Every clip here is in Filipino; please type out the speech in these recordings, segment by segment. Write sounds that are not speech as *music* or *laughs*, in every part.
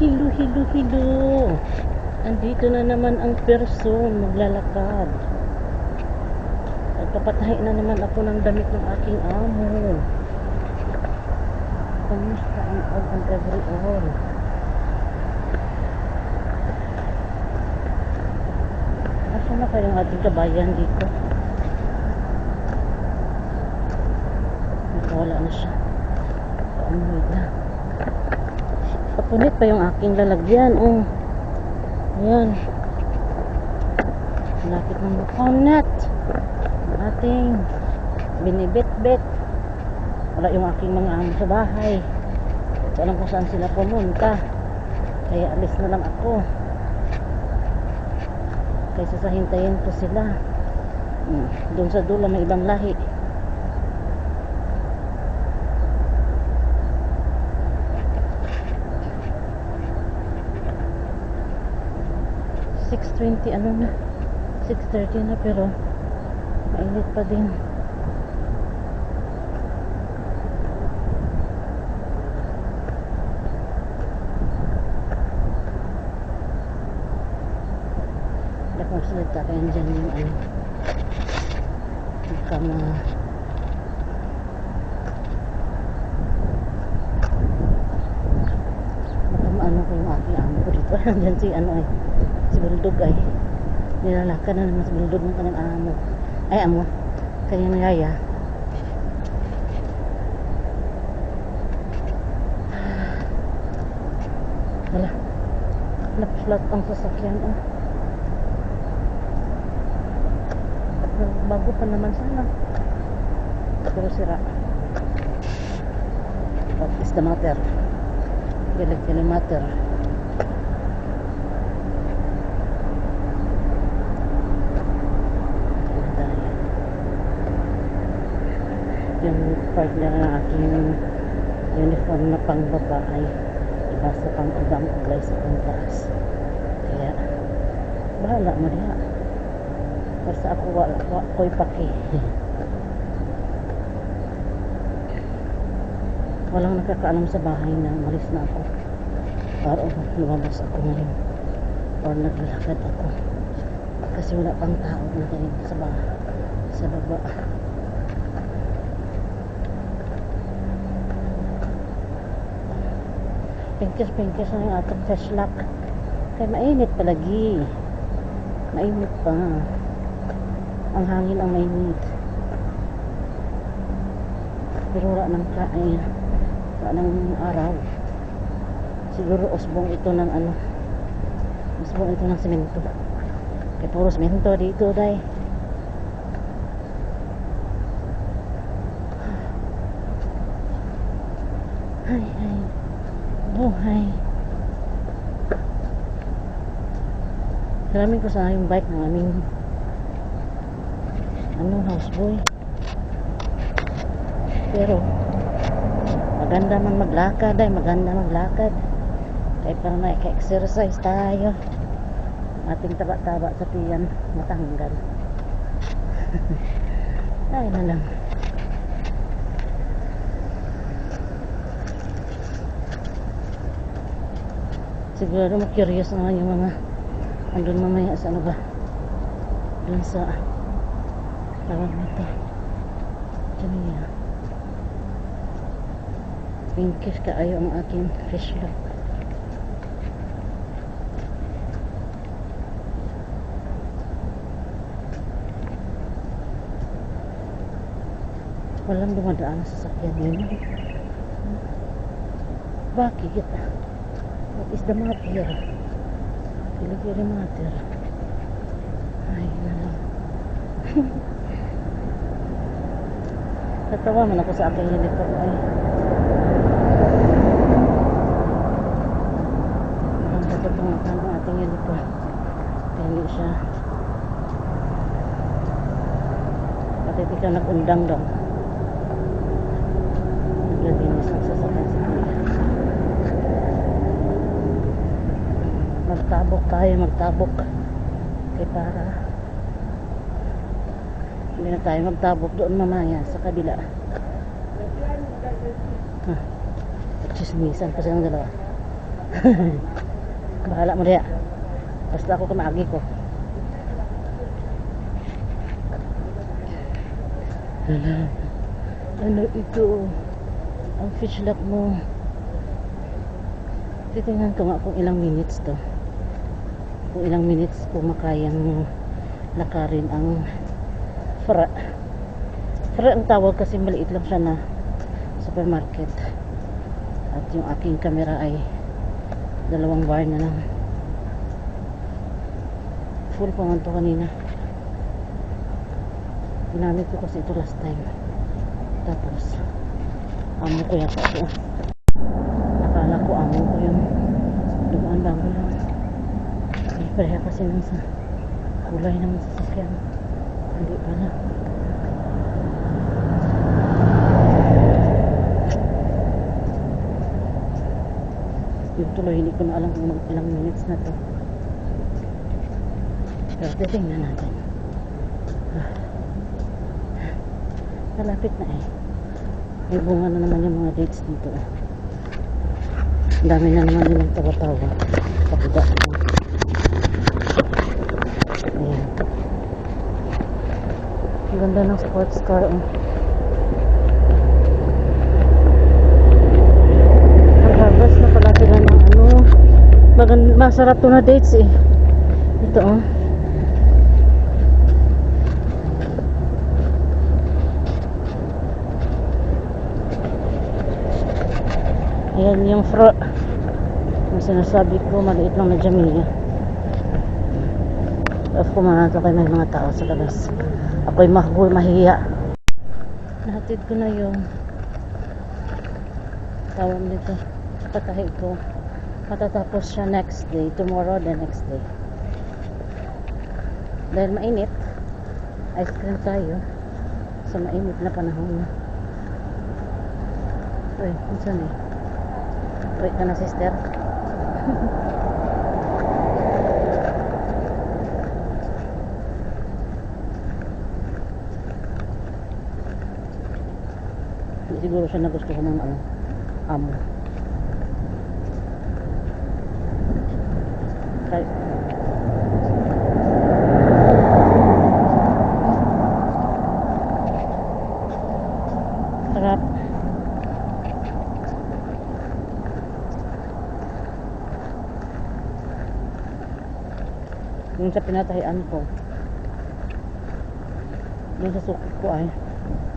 Hilo, hilo, hilo. Andito na naman ang person maglalakad. Nagpapatahi na naman ako ng damit ng aking amo. Kamusta ang all and every all? Asa na kayong ating kabayan dito? Wala na siya. Paamoy na. Kapunit pa yung aking lalagyan. Oh. Ayan. Malapit ng mapunat. Ang ating binibit-bit. Wala yung aking mga amo sa bahay. So, alam kung saan sila pumunta. Kaya alis na lang ako. Kaysa sa hintayin ko sila. Hmm. Doon sa dulo may ibang lahi. Six twenty ano na? 6.30 na pero mainit pa din. Ko salita kaya dyan yung ano. Baka ma... Baka maano ko yung aking amo ko dito. *laughs* Andyan si ano ay. Si Bulldog ay. Nilalakad na naman si Bulldog ng kanyang amo. Ay amo. Kanyang yaya. Wala. Ang sasakyan. Oh. Bago pa naman sana. Pero sira. What is the matter? Matter. Yung partner ng aking uniform na pang babae iba sa pang ibang kulay sa pang taas. Kaya, bahala mo diha. Basta ako wala, wala ko'y paki. *laughs* Walang nakakaalam sa bahay na malis na ako. Para lumabas ako ngayon. Or naglalakad ako. Kasi wala pang tao na sa bahay. Sa baba. Pinkis-pinkis na yung atong flashlock. Kaya mainit palagi. Mainit pa. Ang hangin ang mainit. Pero wala ng kain. Wala ng araw. Siguro usbong ito ng ano. Usbong ito ng semento. Kaya puro semento dito, day. Ay, ay. Buhay. Salamin ko sa yung bike ng aming ano, houseboy. Pero, maganda man maglakad ay maganda maglakad. Kaya parang na-exercise tayo. Ating taba-taba sa tiyan, matanggal. *laughs* ay na. Siguro ma-curious naman yung mga andun mamaya sa ano ba? Dun sa tawag nito. Niya. Pinkish ka ayo ang aking fish lock. Walang dumadaan sa sasakyan yun. Bakit? What is the matter? Pili-pili matter. Ay, nalang. *laughs* Natawa man ako sa aking uniform ay. Ang katutong ang ating. Kaya hindi siya. Pati di ka nag-undang daw. Naglalinis ang sasakyan sa kuya. Magtabok tayo, magtabok. Kaya para hindi na tayo magtabok doon mamaya sa kabila. Ha. Chismisan pa silang dalawa. *laughs* Bahala mo diya. Basta ako kumagi ko. Hala. Ano ito? Ang fish lock mo. Titingnan ko nga kung ilang minutes to. Kung ilang minutes ko makayang lakarin ang fra. Fra ang tawag kasi maliit lang siya na supermarket. At yung aking camera ay dalawang bar na lang. Full pa man to kanina. Ginamit ko kasi ito last time. Tapos, amo ko yata ito. Akala ko amo ko yun. Dumaan bago lang. Pareha kasi nung sa kulay ng sasakyan. Hindi pala. Yung tuloy, hindi ko na alam kung mag ilang minutes na to. Pero titingnan natin. Ah. Malapit na eh. May bunga na naman yung mga dates dito. eh. Dami na naman nilang tawa-tawa. Pakuda ko. Ayan. Ang ganda ng sports car. Oh. Nag-harvest na pala sila ng ano. Magan masarap to na dates eh. Ito oh. Ayan yung fro. Yung sinasabi ko, maliit lang na. Of ko mga kayo may mga tao sa labas. Ako'y mahul, mahiya. Nahatid ko na yung tawag nito. Patahi ko. Matatapos siya next day. Tomorrow, the next day. Dahil mainit, ice cream tayo sa mainit na panahon. Uy, kung saan eh? Wait ka na, sister. *laughs* siguro siya na gusto ko ng ano, amo. Kay Sarap. Yung sa pinatahian ko. Yung sa suki ko ay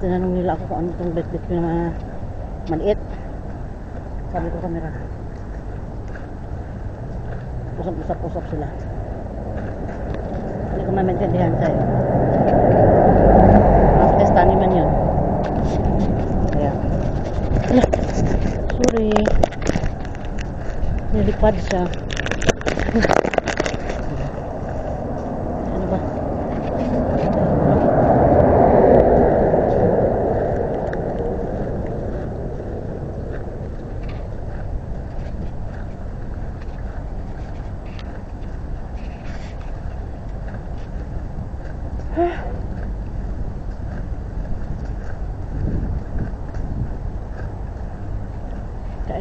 tinanong nila ako kung ano itong bitbit ko na maliit. Sabi ko kamera. Usap-usap-usap sila. Hindi ko maintindihan sa'yo. Mas testa naman yun. Kaya. Sorry. Nilipad siya. Ano ba?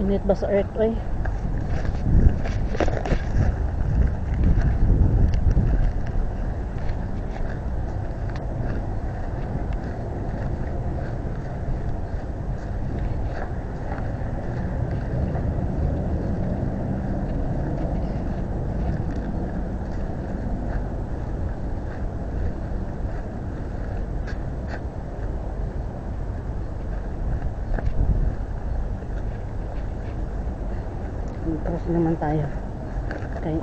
Kainit ba sa earth, oy? Cross naman tayo. Okay.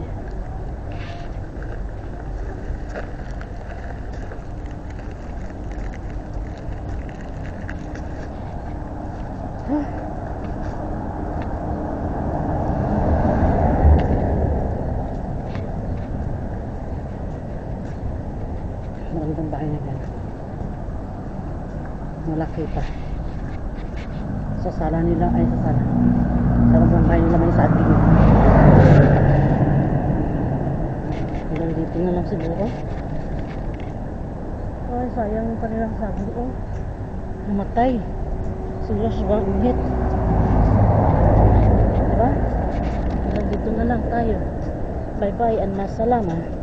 Magandang bahay na yan. Malaki pa. Sa sala nila, ay sa sala. Sa bahay nila may sa ating. Hanggang dito na lang siguro. Ay, sayang yung kanilang sabi. Oh, namatay. Siguro sobrang init. Diba? Diba tayo. Bye-bye and masalama.